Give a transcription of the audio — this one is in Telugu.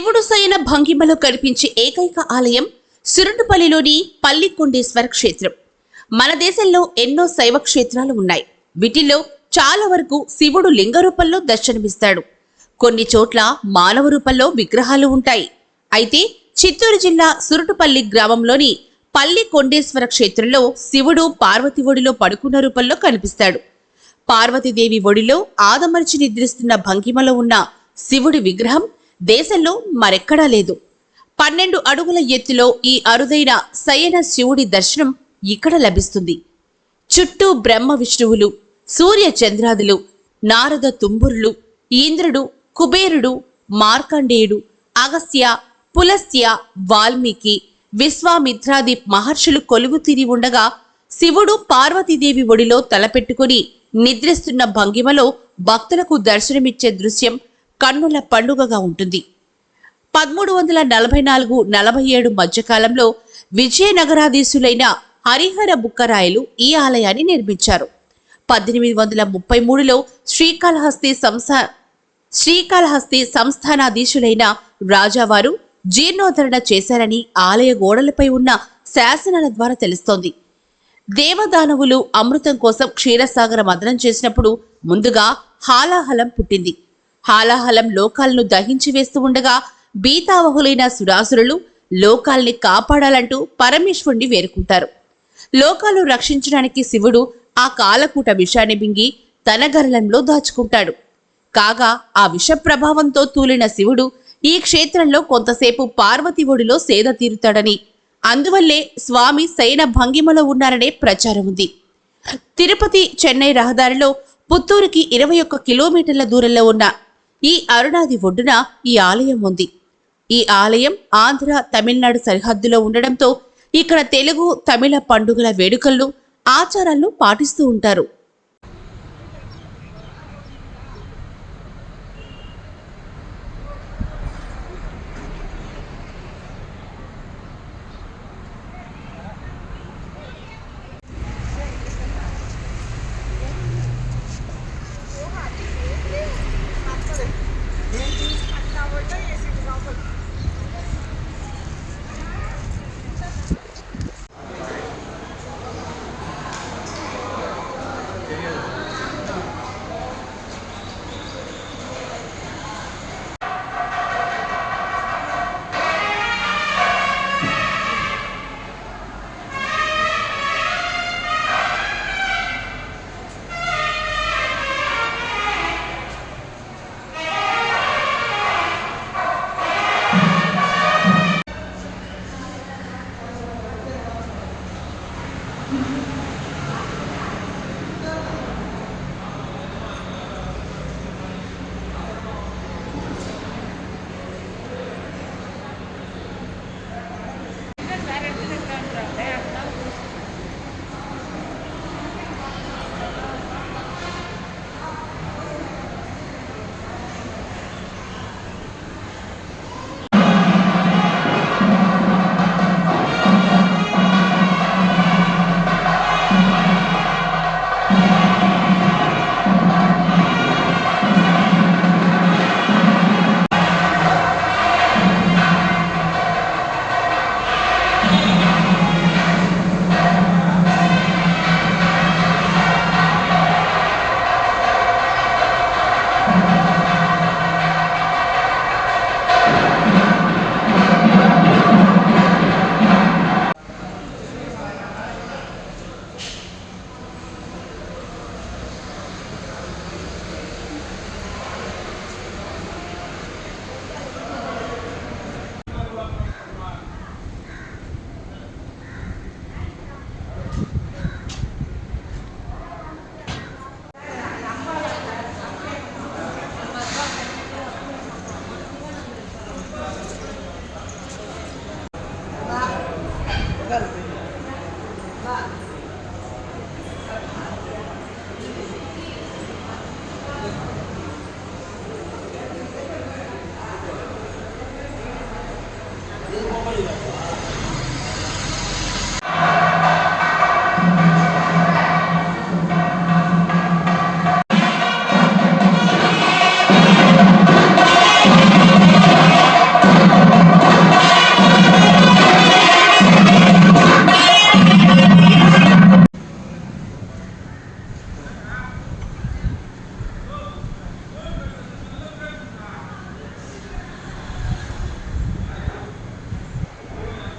భంగిమలో కనిపించే ఏకైక ఆలయం సురుటుపల్లిలోని పల్లికొండేశ్వర క్షేత్రం. మన దేశంలో ఎన్నో శైవ క్షేత్రాలు ఉన్నాయి. వీటిల్లో చాలా వరకు శివుడు లింగ రూపంలో దర్శనమిస్తాడు. కొన్ని చోట్ల మానవ రూపంలో విగ్రహాలు ఉంటాయి. అయితే చిత్తూరు జిల్లా సురుటుపల్లి గ్రామంలోని పల్లి కొండేశ్వర క్షేత్రంలో శివుడు పార్వతి ఒడిలో పడుకున్న రూపంలో కనిపిస్తాడు. పార్వతీదేవి ఒడిలో ఆదమర్చి నిద్రిస్తున్న భంగిమలో ఉన్న శివుడి విగ్రహం దేశంలో మరెక్కడా లేదు. పన్నెండు అడుగుల ఎత్తులో ఈ అరుదైన శయన శివుడి దర్శనం ఇక్కడ లభిస్తుంది. చుట్టూ బ్రహ్మ విష్ణువులు సూర్య చంద్రాదులు నారద తుంబురులు ఇంద్రుడు కుబేరుడు మార్కండేయుడు అగస్త్య పులస్త్య వాల్మీకి విశ్వామిత్రాది మహర్షులు కొలువు తీరి ఉండగా శివుడు పార్వతీదేవి ఒడిలో తలపెట్టుకుని నిద్రిస్తున్న భంగిమలో భక్తులకు దర్శనమిచ్చే దృశ్యం కన్నుల పండుగగా ఉంటుంది. పదమూడు వందల నలభై నాలుగు నలభై ఏడు మధ్యకాలంలో విజయనగరాధీశులైన హరిహర బుక్కరాయలు ఈ ఆలయాన్ని నిర్మించారు. పద్దెనిమిది వందల ముప్పై మూడులో శ్రీకాళహస్తి సంస్థ శ్రీకాళహస్తి సంస్థానాధీశులైన రాజావారు జీర్ణోద్ధరణ చేశారని ఆలయ గోడలపై ఉన్న శాసనాల ద్వారా తెలుస్తోంది. దేవదానవులు అమృతం కోసం క్షీరసాగర మదనం చేసినప్పుడు ముందుగా హాలాహలం పుట్టింది. హాలాహలం లోకాలను దహించి వేస్తూ ఉండగా బీతావహులైన సురాసురులు లోకాల్ని కాపాడాలంటూ పరమేశ్వరుణ్ణి వేరుకుంటారు. లోకాలు రక్షించడానికి శివుడు ఆ కాలకూట విషాన్ని మింగి తన గరళంలో దాచుకుంటాడు. కాగా ఆ విష ప్రభావంతో తూలిన శివుడు ఈ క్షేత్రంలో కొంతసేపు పార్వతి ఒడిలో సేద తీరుతాడని అందువల్లే స్వామి శయన భంగిమలో ఉన్నారనే ప్రచారం ఉంది. తిరుపతి చెన్నై రహదారిలో పుత్తూరుకి ఇరవై ఒక్క కిలోమీటర్ల దూరంలో ఉన్న ఈ అరుణాది ఒడ్డున ఈ ఆలయం ఉంది. ఈ ఆలయం ఆంధ్ర తమిళనాడు సరిహద్దులో ఉండడంతో ఇక్కడ తెలుగు తమిళ పండుగల వేడుకలను ఆచారాలను పాటిస్తూ ఉంటారు.